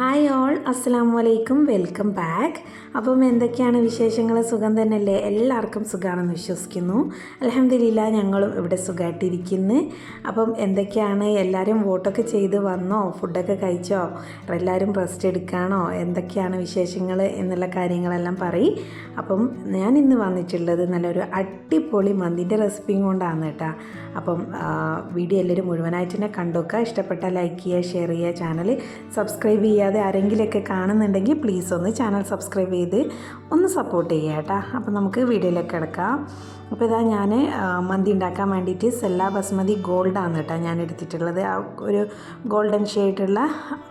Hi all അസ്സാം വലൈക്കും welcome back അപ്പം എന്തൊക്കെയാണ് വിശേഷങ്ങൾ? സുഖം തന്നെയല്ലേ? എല്ലാവർക്കും സുഖമാണെന്ന് വിശ്വസിക്കുന്നു. അലഹമില്ല ഞങ്ങളും ഇവിടെ സുഖമായിട്ടിരിക്കുന്നു അപ്പം എന്തൊക്കെയാണ്? എല്ലാവരും വോട്ടൊക്കെ ചെയ്ത് വന്നോ? ഫുഡൊക്കെ കഴിച്ചോ? എല്ലാവരും റെസ്റ്റ് എടുക്കാണോ? എന്തൊക്കെയാണ് വിശേഷങ്ങൾ എന്നുള്ള കാര്യങ്ങളെല്ലാം പറയും. അപ്പം ഞാൻ ഇന്ന് വന്നിട്ടുള്ളത് നല്ലൊരു അടിപൊളി മന്തിന്റെ റെസിപ്പിയും കൊണ്ടാണ് കേട്ടോ. അപ്പം വീഡിയോ എല്ലാവരും മുഴുവനായിട്ട് തന്നെ കണ്ടുവെക്കുക ഇഷ്ടപ്പെട്ട ലൈക്ക് ചെയ്യുക ഷെയർ ചെയ്യുക ചാനൽ സബ്സ്ക്രൈബ് ചെയ്യാതെ ആരെങ്കിലുമൊക്കെ കാണുന്നുണ്ടെങ്കിൽ പ്ലീസ് ഒന്ന് ചാനൽ സബ്സ്ക്രൈബ് ചെയ്ത് ഒന്ന് സപ്പോർട്ട് ചെയ്യുക കേട്ടോ. അപ്പം നമുക്ക് വീഡിയോയിലേക്ക് കിടക്കാം. അപ്പോൾ ഇതാ ഞാൻ മന്തി ഉണ്ടാക്കാൻ വേണ്ടിയിട്ട് സെല്ല ബസ്മതി ഗോൾഡാണ് കേട്ടോ ഞാൻ എടുത്തിട്ടുള്ളത്. ആ ഒരു ഗോൾഡൻ ഷെയ്ഡുള്ള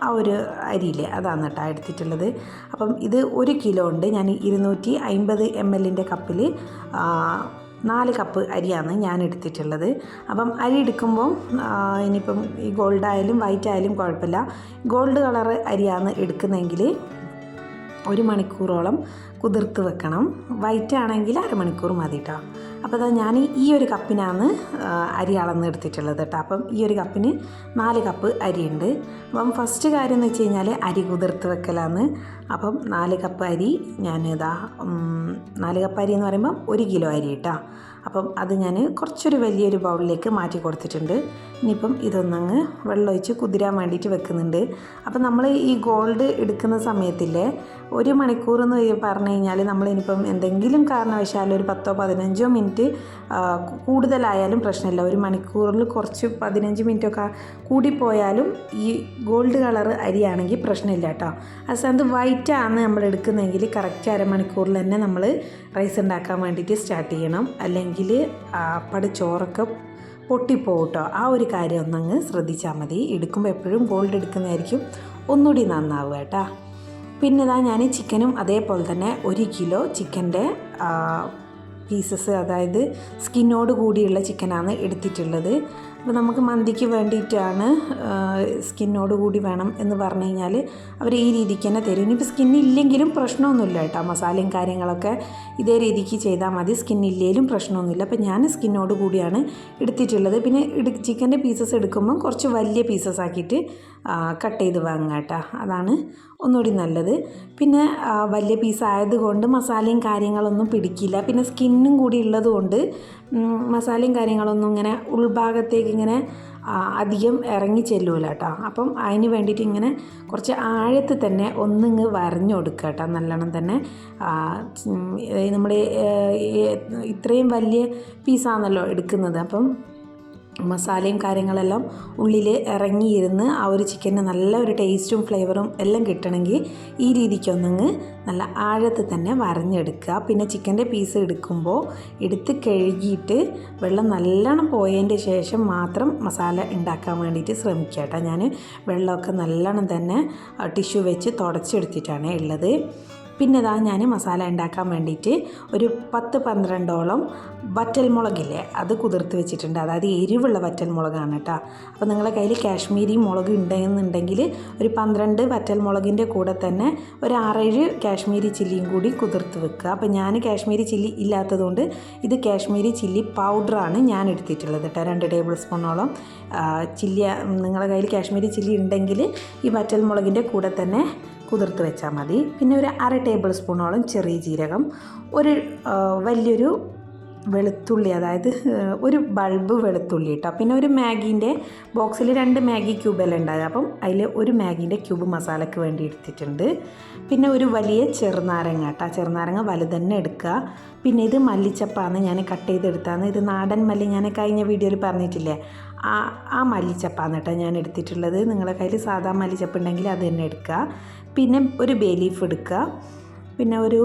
ആ ഒരു അരിയില്ലേ അതാണ് കേട്ടോ എടുത്തിട്ടുള്ളത്. അപ്പം ഇത് ഒരു കിലോ ഉണ്ട്. ഞാൻ ഇരുന്നൂറ്റി അമ്പത് എം എല്ലിന്റെ കപ്പിൽ നാല് കപ്പ് അരിയാണ് ഞാൻ എടുത്തിട്ടുള്ളത് അപ്പം അരി എടുക്കുമ്പോൾ ഇനിയിപ്പം ഈ ഗോൾഡ് ആയാലും വൈറ്റ് ആയാലും കുഴപ്പമില്ല. ഗോൾഡ് കളർ അരിയാണ് എടുക്കുന്നതെങ്കിൽ ഒരു മണിക്കൂറോളം കുതിർത്ത് വെക്കണം. വൈറ്റ് ആണെങ്കിൽ അരമണിക്കൂർ മതി കേട്ടോ അപ്പോൾ അതാ ഞാൻ ഈ ഒരു കപ്പിനാണ് അരി അളന്ന് എടുത്തിട്ടുള്ളത് കേട്ടോ അപ്പം ഈ ഒരു കപ്പിന് നാല് കപ്പ് അരിയുണ്ട്. അപ്പം ഫസ്റ്റ് കാര്യം എന്ന് വെച്ച് കഴിഞ്ഞാൽ അരി കുതിർത്ത് വെക്കലാണ്. അപ്പം നാല് കപ്പ് അരി ഞാൻ ഇതാ നാല് കപ്പ് അരി എന്ന് പറയുമ്പം ഒരു കിലോ അരി കേട്ടോ അപ്പം അത് ഞാൻ കുറച്ചൊരു വലിയൊരു ബൗളിലേക്ക് മാറ്റി കൊടുത്തിട്ടുണ്ട്. ഇനിയിപ്പം ഇതൊന്നങ്ങ് വെള്ളമൊഴിച്ച് കുതിരാൻ വേണ്ടിയിട്ട് വെക്കുന്നുണ്ട്. അപ്പം നമ്മൾ ഈ ഗോൾഡ് എടുക്കുന്ന സമയത്തില്ലേ ഒരു മണിക്കൂർ എന്ന് പറഞ്ഞു കഴിഞ്ഞാൽ നമ്മൾ ഇനിയിപ്പം എന്തെങ്കിലും കാരണവശാലും ഒരു പത്തോ പതിനഞ്ചോ മിനിറ്റ് കൂടുതലായാലും പ്രശ്നമില്ല. ഒരു മണിക്കൂറിൽ കുറച്ച് പതിനഞ്ച് മിനിറ്റൊക്കെ കൂടിപ്പോയാലും ഈ ഗോൾഡ് കളർ അരിയാണെങ്കിൽ പ്രശ്നമില്ല കേട്ടോ. അത് വൈറ്റാണ് നമ്മൾ എടുക്കുന്നതെങ്കിൽ കറക്റ്റ് അരമണിക്കൂറിൽ തന്നെ നമ്മൾ റൈസ് ഉണ്ടാക്കാൻ വേണ്ടിയിട്ട് സ്റ്റാർട്ട് ചെയ്യണം. അല്ലെങ്കിൽ അപ്പട് ചോറൊക്കെ പൊട്ടിപ്പോട്ടോ കേട്ടോ ആ ഒരു കാര്യം ഒന്നങ്ങ് ശ്രദ്ധിച്ചാൽ മതി. എടുക്കുമ്പോൾ എപ്പോഴും ഗോൾഡ് എടുക്കുന്നതായിരിക്കും ഒന്നുകൂടി നന്നാവുക കേട്ടോ. പിന്നെ ഇതാ ഞാൻ ചിക്കനും അതേപോലെ തന്നെ ഒരു കിലോ ചിക്കന്റെ പീസസ് അതായത് സ്കിന്നോട് കൂടിയുള്ള ചിക്കനാണ് എടുത്തിട്ടുള്ളത്. അപ്പോൾ നമുക്ക് മന്തിക്ക് വേണ്ടിയിട്ടാണ് സ്കിന്നോട് കൂടി വേണം എന്ന് പറഞ്ഞു കഴിഞ്ഞാൽ അവർ ഈ രീതിക്ക് തന്നെ തരും. ഇനിയിപ്പോൾ സ്കിൻ ഇല്ലെങ്കിലും പ്രശ്നമൊന്നുമില്ല കേട്ടോ. മസാലയും കാര്യങ്ങളൊക്കെ ഇതേ രീതിക്ക് ചെയ്താൽ മതി. സ്കിൻ പ്രശ്നമൊന്നുമില്ല. അപ്പോൾ ഞാൻ സ്കിന്നോട് കൂടിയാണ് എടുത്തിട്ടുള്ളത്. പിന്നെ ചിക്കന്റെ പീസസ് എടുക്കുമ്പം കുറച്ച് വലിയ പീസസ് ആക്കിയിട്ട് കട്ട് ചെയ്ത് വാങ്ങാം കേട്ടോ. അതാണ് ഒന്നുകൂടി നല്ലത്. പിന്നെ വലിയ പീസ് ആയതുകൊണ്ട് മസാലയും കാര്യങ്ങളൊന്നും പിടിക്കില്ല. പിന്നെ സ്കിന്നും കൂടി ഉള്ളതുകൊണ്ട് മസാലയും കാര്യങ്ങളൊന്നും ഇങ്ങനെ ഉൾഭാഗത്തേക്ക് ഇങ്ങനെ അധികം ഇറങ്ങി ചെല്ലൂല കേട്ടോ. അപ്പം അതിന് വേണ്ടിയിട്ട് ഇങ്ങനെ കുറച്ച് ആഴത്തിൽ തന്നെ ഒന്നിങ്ങ് വരഞ്ഞു കൊടുക്കുക കേട്ടോ. നല്ലോണം തന്നെ നമ്മൾ ഇത്രയും വലിയ പീസാണല്ലോ എടുക്കുന്നത്. അപ്പം മസാലയും കാര്യങ്ങളെല്ലാം ഉള്ളിൽ ഇറങ്ങിയിരുന്ന് ആ ഒരു ചിക്കന് നല്ല ഒരു ടേസ്റ്റും ഫ്ലേവറും എല്ലാം കിട്ടണമെങ്കിൽ ഈ രീതിക്കൊന്നങ്ങ് നല്ല ആഴത്തിൽ തന്നെ വരഞ്ഞെടുക്കുക. പിന്നെ ചിക്കന്റെ പീസ് എടുക്കുമ്പോൾ എടുത്ത് കഴുകിയിട്ട് വെള്ളം നല്ലോണം പോയതിന്റെ ശേഷം മാത്രം മസാല ഉണ്ടാക്കാൻ വേണ്ടിയിട്ട് ശ്രമിക്കുക കേട്ടോ. ഞാൻ വെള്ളമൊക്കെ നല്ലോണം തന്നെ ടിഷ്യൂ വെച്ച് തുടച്ചെടുത്തിട്ടാണ് ഉള്ളത്. പിന്നെ ഇതാ ഞാൻ മസാല ഉണ്ടാക്കാൻ വേണ്ടിയിട്ട് ഒരു പത്ത് പന്ത്രണ്ടോളം വറ്റൽ മുളകില്ലേ അത് കുതിർത്ത് വെച്ചിട്ടുണ്ട്. അതായത് എരിവുള്ള വറ്റൽമുളകാണ് കേട്ടോ അപ്പോൾ നിങ്ങളുടെ കയ്യിൽ കാശ്മീരി മുളക് ഉണ്ടെന്നുണ്ടെങ്കിൽ ഒരു പന്ത്രണ്ട് വറ്റൽ മുളകിന്റെ കൂടെ തന്നെ ഒരു ആറേഴ് കാശ്മീരി ചില്ലിയും കൂടി കുതിർത്ത് വെക്കുക. അപ്പോൾ ഞാൻ കാശ്മീരി ചില്ലി ഇല്ലാത്തതുകൊണ്ട് ഇത് കാശ്മീരി ചില്ലി പൗഡറാണ് ഞാൻ എടുത്തിട്ടുള്ളത് കേട്ടോ രണ്ട് ടേബിൾ സ്പൂണോളം ചില്ലി നിങ്ങളുടെ കയ്യിൽ കാശ്മീരി ചില്ലി ഉണ്ടെങ്കിൽ ഈ വറ്റൽ മുളകിന്റെ കൂടെ തന്നെ കുതിർത്ത് വെച്ചാൽ മതി. പിന്നെ ഒരു അര ടേബിൾ സ്പൂണോളം ചെറിയ ജീരകം ഒരു വലിയൊരു വെളുത്തുള്ളി അതായത് ഒരു ബൾബ് വെളുത്തുള്ളി കേട്ടോ പിന്നെ ഒരു മാഗീന്റെ ബോക്സിൽ രണ്ട് മാഗി ക്യൂബെല്ലാം ഉണ്ടായത് അപ്പം അതിൽ ഒരു മാഗീന്റെ ക്യൂബ് മസാലയ്ക്ക് വേണ്ടി എടുത്തിട്ടുണ്ട്. പിന്നെ ഒരു വലിയ ചെറുനാരങ്ങ കേട്ടോ ചെറുനാരങ്ങ വലുതന്നെ എടുക്കുക. പിന്നെ ഇത് മല്ലിച്ചപ്പാണ് ഞാൻ കട്ട് ചെയ്തെടുത്താണ് ഇത് നാടൻ മല്ലി ഞാൻ കഴിഞ്ഞ വീഡിയോയിൽ പറഞ്ഞിട്ടില്ലേ? ആ ആ മല്ലിച്ചപ്പാണ് കേട്ടോ ഞാൻ എടുത്തിട്ടുള്ളത്. നിങ്ങളുടെ കയ്യിൽ സാധാ മല്ലിച്ചപ്പ് ഉണ്ടെങ്കിൽ അത് തന്നെ എടുക്കുക. പിന്നെ ഒരു ബേ ലീഫ് എടുക്കുക. പിന്നെ ഒരു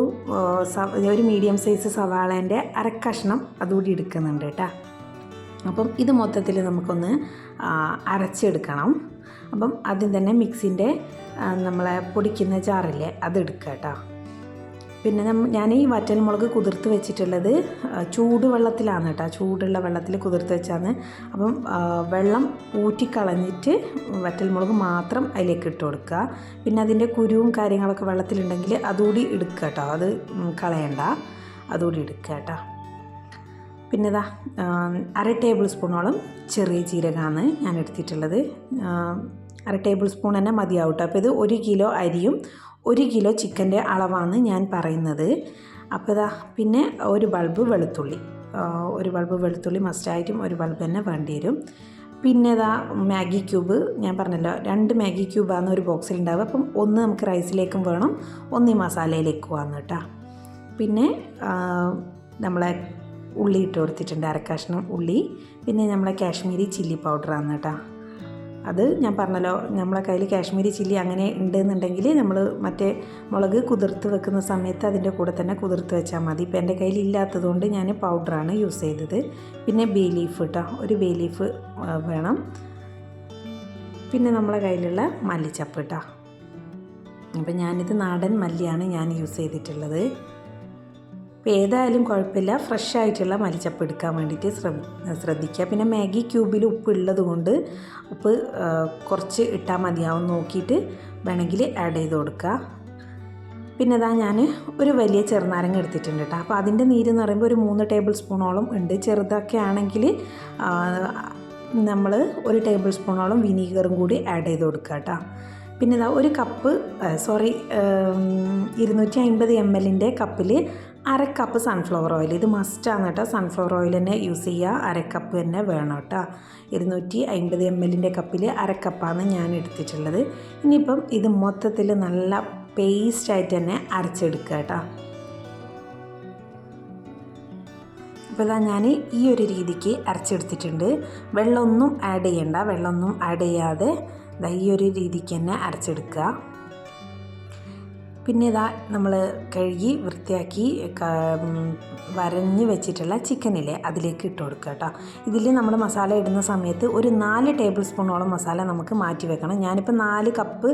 ഒരു മീഡിയം സൈസ് സവാളേന്റെ അരക്കഷ്ണം അതുകൂടി എടുക്കുന്നുണ്ട് കേട്ടോ. അപ്പം ഇത് മൊത്തത്തിൽ നമുക്കൊന്ന് അരച്ചെടുക്കണം. അപ്പം ആദ്യം തന്നെ മിക്സിന്റെ നമ്മളെ പൊടിക്കുന്ന ജാറില്ലേ അതെടുക്കുക കേട്ടോ. പിന്നെ ഞാൻ ഈ വറ്റൽമുളക് കുതിർത്ത് വെച്ചിട്ടുള്ളത് ചൂടുവെള്ളത്തിലാണ് കേട്ടോ. ചൂടുള്ള വെള്ളത്തിൽ കുതിർത്ത് വെച്ചാണ്. അപ്പം വെള്ളം ഊറ്റിക്കളഞ്ഞിട്ട് വറ്റൽമുളക് മാത്രം അതിലേക്ക് ഇട്ട് കൊടുക്കുക. പിന്നെ അതിന്റെ കുരുവും കാര്യങ്ങളൊക്കെ വെള്ളത്തിലുണ്ടെങ്കിൽ അതുകൂടി എടുക്കുക കേട്ടോ. അത് കളയണ്ട. അതുകൂടി എടുക്കുക കേട്ടോ. പിന്നെ ഇതാ ആ, അര ടേബിൾ സ്പൂണോളം ചെറിയ ജീരകമാണ് ഞാൻ എടുത്തിട്ടുള്ളത്. അര ടേബിൾ സ്പൂൺ തന്നെ മതിയാവും കേട്ടോ. അപ്പോൾ ഇത് ഒരു കിലോ അരിയും ഒരു കിലോ ചിക്കന്റെ അളവാണ് ഞാൻ പറയുന്നത്. അപ്പോൾ ഇതാ പിന്നെ ഒരു ബൾബ് വെളുത്തുള്ളി. ഒരു ബൾബ് വെളുത്തുള്ളി മസ്റ്റായിട്ടും ഒരു ബൾബ് തന്നെ വേണ്ടി വരും. പിന്നെ ഇതാ മാഗി ക്യൂബ്. ഞാൻ പറഞ്ഞല്ലോ രണ്ട് മാഗി ക്യൂബാണ് ഒരു ബോക്സിൽ ഉണ്ടാവുക. അപ്പം ഒന്ന് നമുക്ക് റൈസിലേക്കും വേണം ഒന്ന് ഈ മസാലയിലേക്കും വന്നു കേട്ടോ. പിന്നെ നമ്മളെ ഉള്ളി ഇട്ട് കൊടുത്തിട്ടുണ്ട് അരക്കഷ്ണം ഉള്ളി. പിന്നെ നമ്മളെ കാശ്മീരി ചില്ലി പൗഡറാണ് കേട്ടോ. അത് ഞാൻ പറഞ്ഞല്ലോ നമ്മളെ കയ്യിൽ കാശ്മീരി ചില്ലി അങ്ങനെ ഉണ്ടെന്നുണ്ടെങ്കിൽ നമ്മൾ മറ്റേ മുളക് കുതിർത്ത് വെക്കുന്ന സമയത്ത് അതിന്റെ കൂടെ തന്നെ കുതിർത്ത് വെച്ചാൽ മതി. ഇപ്പോൾ എന്റെ കയ്യിൽ ഇല്ലാത്തതുകൊണ്ട് ഞാൻ പൗഡറാണ് യൂസ് ചെയ്തത്. പിന്നെ ബേ ലീഫ് കേട്ടോ ഒരു ബേ ലീഫ് വേണം. പിന്നെ നമ്മളെ കയ്യിലുള്ള മല്ലിച്ചപ്പ് കേട്ടോ അപ്പം ഞാനിത് നാടൻ മല്ലിയാണ് ഞാൻ യൂസ് ചെയ്തിട്ടുള്ളത്. അപ്പോൾ ഏതായാലും കുഴപ്പമില്ല. ഫ്രഷ് ആയിട്ടുള്ള മലിച്ചപ്പ് എടുക്കാൻ വേണ്ടിയിട്ട് ശ്രദ്ധിക്കുക. പിന്നെ മാഗി ക്യൂബിൽ ഉപ്പ് ഉള്ളത് കൊണ്ട് ഉപ്പ് കുറച്ച് ഇട്ടാൽ മതിയാവും നോക്കിയിട്ട് വേണമെങ്കിൽ ആഡ് ചെയ്ത് കൊടുക്കുക. പിന്നെ ഇതാ ഞാൻ ഒരു വലിയ ചെറുനാരങ്ങ എടുത്തിട്ടുണ്ട് കേട്ടോ. അപ്പോൾ അതിന്റെ നീര് എന്ന് പറയുമ്പോൾ ഒരു മൂന്ന് ടേബിൾ സ്പൂണോളം ഉണ്ട്. ചെറുതൊക്കെ ആണെങ്കിൽ നമ്മൾ ഒരു ടേബിൾ സ്പൂണോളം വിനീഗറും കൂടി ആഡ് ചെയ്ത് കൊടുക്കുക കേട്ടോ. പിന്നെ ഇതാ ഒരു കപ്പ് സോറി ഇരുന്നൂറ്റി അൻപത് എം എല്ലിന്റെ കപ്പിൽ അര കപ്പ് സൺഫ്ലവർ ഓയിൽ ഇത് മസ്റ്റാണ് കേട്ടോ സൺഫ്ലവർ ഓയിൽ തന്നെ യൂസ് ചെയ്യുക അര കപ്പ് തന്നെ വേണം കേട്ടോ ഇരുന്നൂറ്റി അൻപത് എം എല്ലിന്റെ കപ്പിൽ അര കപ്പാണ് ഞാൻ എടുത്തിട്ടുള്ളത്. ഇനിയിപ്പം ഇത് മൊത്തത്തിൽ നല്ല പേസ്റ്റായിട്ട് തന്നെ അരച്ചെടുക്കുക കേട്ടോ അപ്പോൾ ഇതാ ഞാൻ ഈ ഒരു രീതിക്ക് അരച്ചെടുത്തിട്ടുണ്ട്. വെള്ളമൊന്നും ആഡ് ചെയ്യണ്ട. വെള്ളമൊന്നും ആഡ് ചെയ്യാതെ ഈ ഒരു രീതിക്ക് തന്നെ അരച്ചെടുക്കുക പിന്നെ ഇതാ നമ്മൾ കഴുകി വൃത്തിയാക്കി വരഞ്ഞ് വെച്ചിട്ടുള്ള ചിക്കനില്ലേ അതിലേക്ക് ഇട്ട് കൊടുക്കുക കേട്ടോ. ഇതിൽ നമ്മൾ മസാല ഇടുന്ന സമയത്ത് ഒരു നാല് ടേബിൾ സ്പൂണോളം മസാല നമുക്ക് മാറ്റി വെക്കണം. ഞാനിപ്പോൾ നാല് കപ്പ്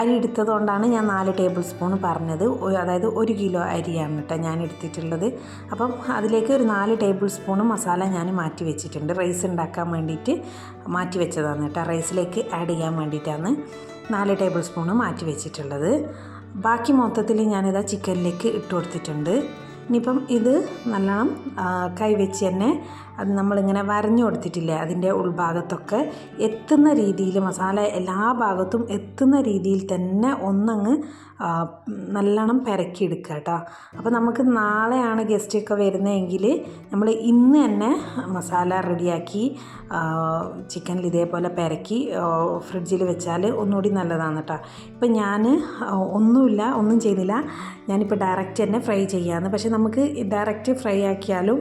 അരി എടുത്തത് കൊണ്ടാണ് ഞാൻ നാല് ടേബിൾ സ്പൂൺ പറഞ്ഞത്. അതായത് ഒരു കിലോ അരിയാണ് കേട്ടോ ഞാൻ എടുത്തിട്ടുള്ളത്. അപ്പം അതിലേക്ക് ഒരു നാല് ടേബിൾ സ്പൂൺ മസാല ഞാൻ മാറ്റി വെച്ചിട്ടുണ്ട്. റൈസ് ഉണ്ടാക്കാൻ വേണ്ടിയിട്ട് മാറ്റി വെച്ചതാണ് കേട്ടോ. റൈസിലേക്ക് ആഡ് ചെയ്യാൻ വേണ്ടിയിട്ടാണ് നാല് ടേബിൾ സ്പൂൺ മാറ്റി വെച്ചിട്ടുള്ളത്. ബാക്കി മൊത്തത്തിൽ ഞാനിതാ ചിക്കനിലേക്ക് ഇട്ട് കൊടുത്തിട്ടുണ്ട്. ഇനിയിപ്പം ഇത് നല്ലോണം കൈവച്ച് തന്നെ അത് നമ്മളിങ്ങനെ വരഞ്ഞു കൊടുത്തിട്ടില്ലേ? അതിന്റെ ഉൾഭാഗത്തൊക്കെ എത്തുന്ന രീതിയിൽ മസാല എല്ലാ ഭാഗത്തും എത്തുന്ന രീതിയിൽ തന്നെ ഒന്നങ്ങ് നല്ലോണം പെരക്കിയെടുക്കുക കേട്ടോ. അപ്പോൾ നമുക്ക് നാളെയാണ് ഗസ്റ്റൊക്കെ വരുന്നതെങ്കിൽ നമ്മൾ ഇന്ന് തന്നെ മസാല റെഡിയാക്കി ചിക്കനിൽ ഇതേപോലെ പെരക്കി ഫ്രിഡ്ജിൽ വെച്ചാൽ ഒന്നുകൂടി നല്ലതാണ് കേട്ടോ. ഇപ്പം ഞാൻ ഒന്നുമില്ല ഒന്നും ചെയ്യുന്നില്ല ഞാനിപ്പോൾ ഡയറക്റ്റ് തന്നെ ഫ്രൈ ചെയ്യാമെന്ന്. പക്ഷേ നമുക്ക് ഡയറക്റ്റ് ഫ്രൈ ആക്കിയാലും